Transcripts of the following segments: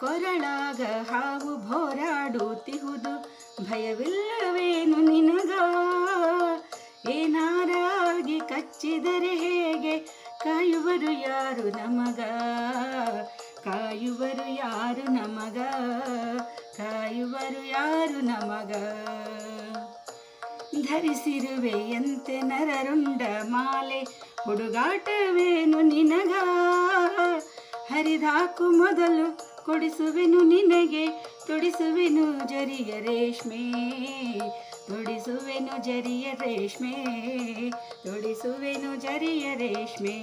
ಕೊರಳಾಗ ಹಾವು ಭೋರಾಡುತ್ತಿಹುದು, ಭಯವಿಲ್ಲವೇನು ನಿನಗ? ಏನಾರಾಗಿ ಕಚ್ಚಿದರೆ ಹೇಗೆ? ಕಾಯುವರು ಯಾರು ನಮಗ? ಕಾಯುವರು ಯಾರು ನಮಗ? ಕಾಯುವರು ಯಾರು ನಮಗ? ಧರಿಸಿರುವೆಯಂತೆ ನರರುಂಡ ಮಾಲೆ, ಹುಡುಗಾಟವೇನು ನಿನಗ? ಹರಿದಾಕು ಮೊದಲು ಕೊಡಿಸುವೆನು ನಿನಗೆ, ತೊಡಿಸುವೆನು ಜರಿಯ ರೇಷ್ಮೆ. ತೊಡಿಸುವೆನು ಜರಿಯ ರೇಷ್ಮೆ, ತೊಡಿಸುವೆನು ಜರಿಯ ರೇಷ್ಮೆ.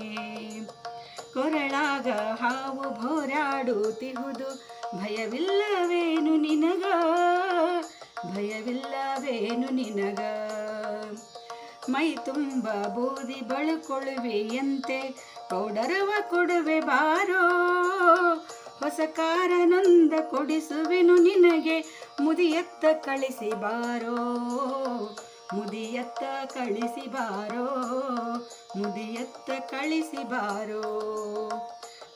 ಕೊರಳಾಗ ಹಾವು ಭೋರಾಡುತ್ತಿಹುದು ಭಯವಿಲ್ಲವೇನು ನಿನಗ? ಭಯವಿಲ್ಲವೇನು ನಿನಗ? ಮೈ ತುಂಬ ಬೂದಿ ಬಳುಕೊಳ್ಳುವೆಯಂತೆ, ಪೌಡರವ ಕೊಡುವೆ ಬಾರೋ ಹೊಸ ಕಾರನೊಂದ ಕೊಡಿಸುವೆನು ನಿನಗೆ. ಮುದಿಯತ್ತ ಕಳಿಸಿ ಬಾರೋ, ಮುದಿಯತ್ತ ಕಳಿಸಿ ಬಾರೋ, ಮುದಿಯತ್ತ ಕಳಿಸಿ ಬಾರೋ.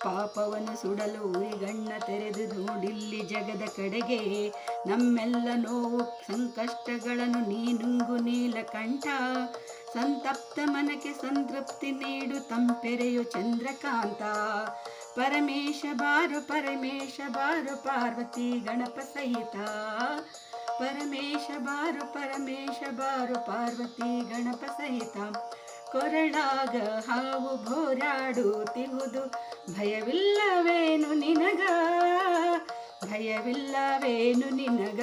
ಪಾಪವನ್ನು ಸುಡಲು ಗಣ್ಣ ತೆರೆದು ನೋಡಿಲ್ಲಿ ಜಗದ ಕಡೆಗೆ. ನಮ್ಮೆಲ್ಲ ನೋವು, ಸಂಕಷ್ಟಗಳನ್ನು ನೀನುಂಗು ನೀಲಕಂಠ ಸಂತಪ್ತ ಮನಕ್ಕೆ ಸಂತೃಪ್ತಿ ನೀಡು ತಂಪೆರೆಯು ಚಂದ್ರಕಾಂತ. ಪರಮೇಶ ಬಾರು ಪರಮೇಶ ಬಾರು, ಪಾರ್ವತಿ, ಗಣಪ ಸಹಿತ. ಪರಮೇಶ ಬಾರು ಪರಮೇಶ ಬಾರು, ಪಾರ್ವತಿ, ಗಣಪ ಸಹಿತ. ಕೊರಳಾಗ ಹಾವು ಭೋರಾಡುತ್ತಿಹುದು ಭಯವಿಲ್ಲವೇನು ನಿನಗ? ಭಯವಿಲ್ಲವೇನು ನಿನಗ?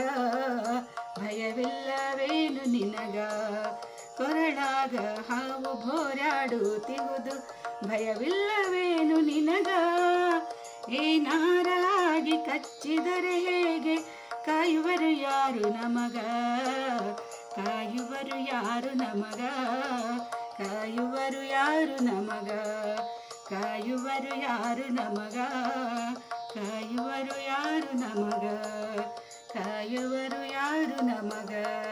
ಭಯವಿಲ್ಲವೇನು ನಿನಗ? ಕೊರಳಾಗ ಹಾವು ಭೋರಾಡುತ್ತಿಹುದು ಭಯವಿಲ್ಲವೇನು ನಿನಗ ಏನಾರಾಗಿ ಕಚ್ಚಿದರೆ ಹೇಗೆ? ಕಾಯುವರು ಯಾರು ನಮಗ? ಕಾಯುವರು ಯಾರು ನಮಗ? ಕಾಯುವರು ಯಾರು ನಮಗ? ಕಾಯುವರು ಯಾರು ನಮಗ? ಕಾಯುವರು ಯಾರು ನಮಗ? ಕಾಯುವರು ಯಾರು ನಮಗ?